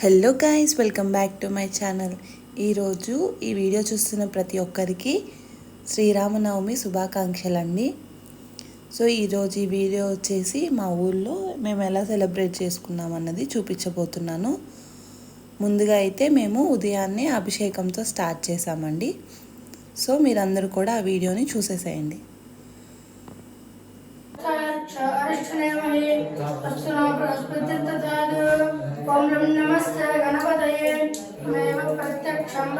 Hello guys welcome back to my channel ఈరోజు ఈ video చూస్తున్న ప్రతి ఒక్కరికి శ్రీరామనవమి శుభాకాంక్షలు అండి సో ఈరోజు ఈ వీడియో వచ్చేసి మా ఊళ్ళో మేము ఎలా సెలబ్రేట్ చేసుకున్నాం అన్నది చూపించబోతున్నాను. ముందుగా అయితే మేము ఉదయాన్నే అభిషేకంతో స్టార్ట్ చేసామండి. సో మీరందరూ కూడా ఆ వీడియోని చూసేసేయండి. అరిష్టనేమహి తత్సునా బృహస్పతిర్దదాతు ఓం నం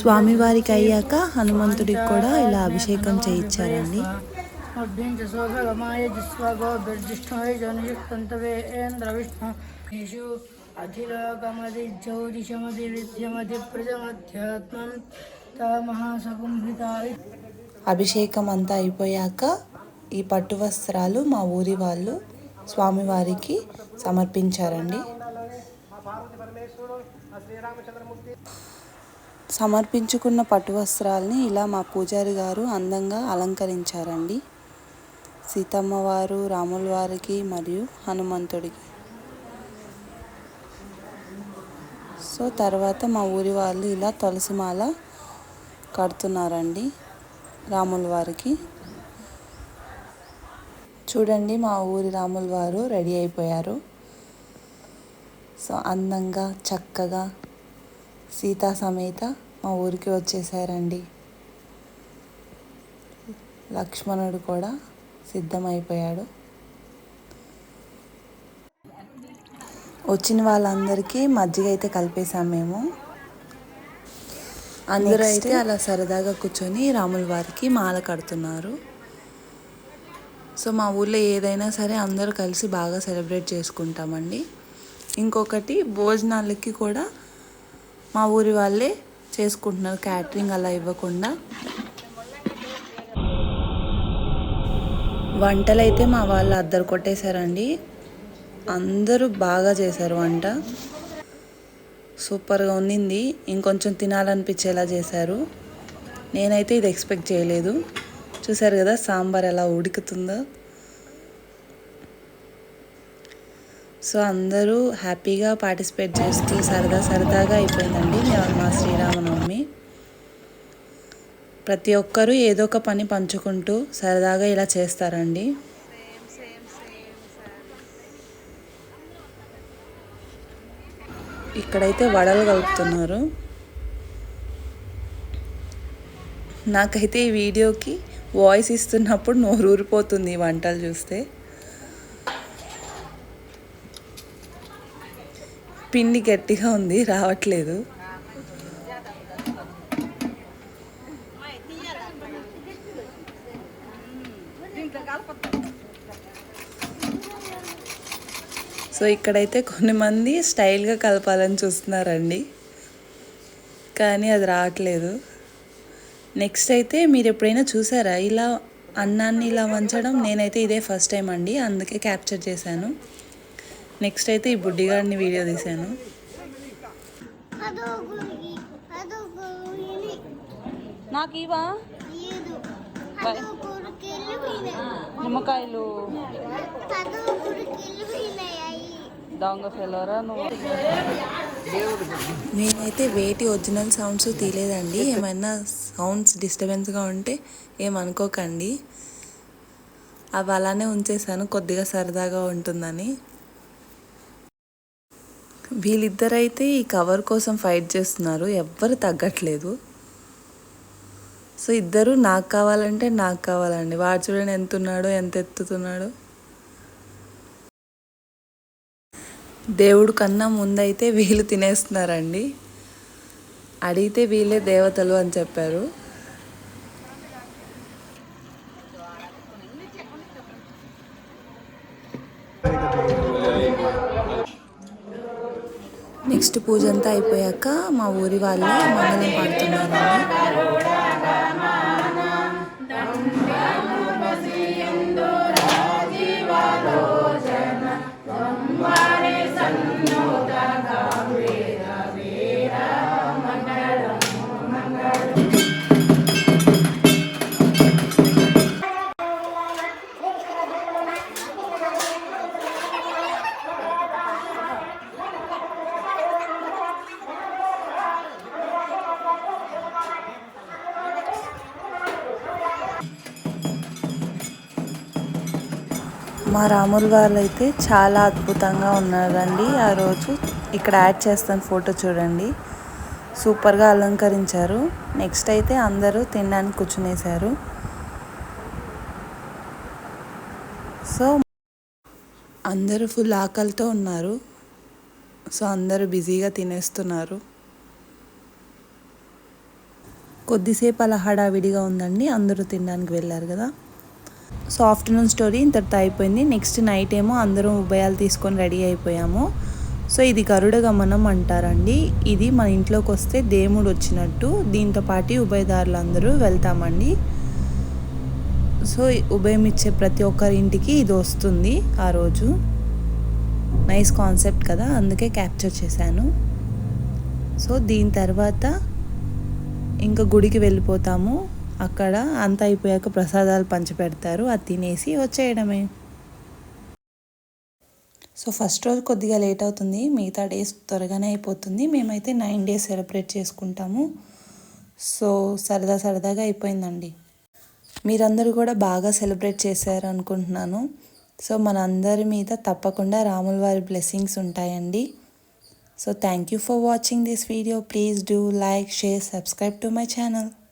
స్వామివారికి అయ్యాక హనుమంతుడికి కూడా ఇలా అభిషేకం చేయించారండి శోభగమాయ జిస్వాగో బిర్జిష్ఠమయ జనయుక్తంతవేంద్ర విష్ణు యేషు అధిలోకమధిజ్యోతిషమధి ప్రజమధ్యాత్మం తమహాసకుంభితాయ అభిషేకం అంతా అయిపోయాక ఈ పట్టు వస్త్రాలు మా ఊరి వాళ్ళు స్వామివారికి సమర్పించారండి. సమర్పించుకున్న పట్టు వస్త్రాల్ని ఇలా మా పూజారి గారు అందంగా అలంకరించారండి. సీతమ్మ వారు రాముల వారికి మరియు హనుమంతుడికి. సో తర్వాత మా ఊరి వాళ్ళు ఇలా తులసిమాల కడుతున్నారండి రాముల వారికి చూడండి మా ఊరి రాముల వారు రెడీ అయిపోయారు. సో అందంగా చక్కగా సీతా సమేత మా ఊరికి వచ్చేసారండి. లక్ష్మణుడు కూడా సిద్ధమైపోయాడు. వచ్చిన వాళ్ళందరికీ మజ్జిగ అయితే కలిపేసాం మేము. అందరూ అయితే అలా సరదాగా కూర్చొని రాముల వారికి మాల కడుతున్నారు. సో మా ఊర్లో ఏదైనా సరే అందరూ కలిసి బాగా సెలబ్రేట్ చేసుకుంటామండి. ఇంకొకటి భోజనాలకి కూడా మా ఊరి వాళ్ళే చేసుకుంటున్నారు క్యాటరింగ్ అలా ఇవ్వకుండా. వంటలు అయితే మా వాళ్ళు అద్దరు కొట్టేశారండి. అందరూ బాగా చేశారు వంట. సూపర్గా ఉన్నింది. ఇంకొంచెం తినాలనిపించేలా చేశారు. నేనైతే ఇది ఎక్స్పెక్ట్ చేయలేదు. చూసారు కదా సాంబార్ ఎలా ఉడుకుతుందో. సో అందరూ హ్యాపీగా పార్టిసిపేట్ చేస్తూ సరదా సరదాగా అయిపోయిందండి మా- మా శ్రీరామనవమి. ప్రతి ఒక్కరూ ఏదో ఒక పని పంచుకుంటూ సరదాగా ఇలా చేస్తారండి. ఇక్కడైతే వడలు కలుపుతున్నారు. నాకైతే ఈ వీడియోకి వాయిస్ ఇస్తున్నప్పుడు నోరు ఊరిపోతుంది వంటలు చూస్తే. పిండి గట్టిగా ఉంది రావట్లేదు. సో ఇక్కడైతే కొన్ని మంది స్టైల్గా కలపాలని చూస్తున్నారండి. కానీ అది రావట్లేదు. నెక్స్ట్ అయితే మీరు ఎప్పుడైనా చూసారా? ఇలా అన్నాన్ని ఇలా వంచడం నేనైతే ఇదే ఫస్ట్ టైం అండి అందుకే క్యాప్చర్ చేశాను. నెక్స్ట్ అయితే ఈ బుడ్డిగాడిని వీడియో తీశాను. నాకు ఇవా నిమ్మకాయలు. దొంగ ఫెలోరా నువ్వు. నేనైతే వేటి ఒరిజినల్ సౌండ్స్ తీయలేదండి. ఏమైనా సౌండ్స్ డిస్టర్బెన్స్గా ఉంటే ఏమనుకోకండి అవి అలానే ఉంచేసాను కొద్దిగా సరదాగా ఉంటుందని. వీళ్ళిద్దరైతే ఈ కవర్ కోసం ఫైట్ చేస్తున్నారు. ఎవ్వరు తగ్గట్లేదు. సో ఇద్దరు నాకు కావాలంటే నాకు కావాలండి. వాడు చూడండి ఎంత ఉన్నాడో ఎంత ఎత్తుతున్నాడో దేవుడు కన్నా ముందైతే వీళ్ళు తినేస్తున్నారండి. అడిగితే వీళ్ళే దేవతలు అని చెప్పారు. నెక్స్ట్ పూజ అంతా అయిపోయాక మా ఊరి వాళ్ళే మంగళం పాడుతున్నారండి. మా రాములు గారు అయితే చాలా అద్భుతంగా ఉన్నారండి. ఆ రోజు ఇక్కడ యాడ్ చేస్తాను ఫోటో చూడండి. సూపర్గా అలంకరించారు. నెక్స్ట్ అయితే అందరూ తినడానికి కూర్చునేశారు. సో అందరూ ఫుల్ ఆకలితో ఉన్నారు. సో అందరూ బిజీగా తినేస్తున్నారు. కొద్దిసేపు అలా హడావిడిగా ఉందండి. అందరూ తినడానికి వెళ్ళారు కదా. సో ఆఫ్టర్నూన్ స్టోరీ ఇంతటితో అయిపోయింది. నెక్స్ట్ నైట్ ఏమో అందరం ఉభయాలు తీసుకొని రెడీ అయిపోయాము. సో ఇది గరుడ గమనం అంటారండి. ఇది మన ఇంట్లోకి వస్తే దేవుడు వచ్చినట్టు. దీంతో పాటు ఉభయదారులు అందరూ వెళ్తామండి. సో ఉభయం ఇచ్చే ప్రతి ఒక్కరి ఇంటికి ఇది వస్తుంది ఆ రోజు. నైస్ కాన్సెప్ట్ కదా? అందుకే క్యాప్చర్ చేశాను. సో దీని తర్వాత ఇంకా గుడికి వెళ్ళిపోతాము. అక్కడ అంత అయిపోయాక ప్రసాదాలు పంచిపెడతారు. అది తినేసి వచ్చేయడమే. సో ఫస్ట్ రోజు కొద్దిగా లేట్ అవుతుంది. మిగతా డేస్ త్వరగానే అయిపోతుంది. మేమైతే నైన్ డేస్ సెలబ్రేట్ చేసుకుంటాము. సో సరదా సరదాగా అయిపోయిందండి. మీరందరూ కూడా బాగా సెలబ్రేట్ చేశారు అనుకుంటున్నాను సో మనందరి మీద తప్పకుండా రాముల వారి బ్లెస్సింగ్స్ ఉంటాయండి. So thank you for watching this video. Please do like share subscribe to my channel.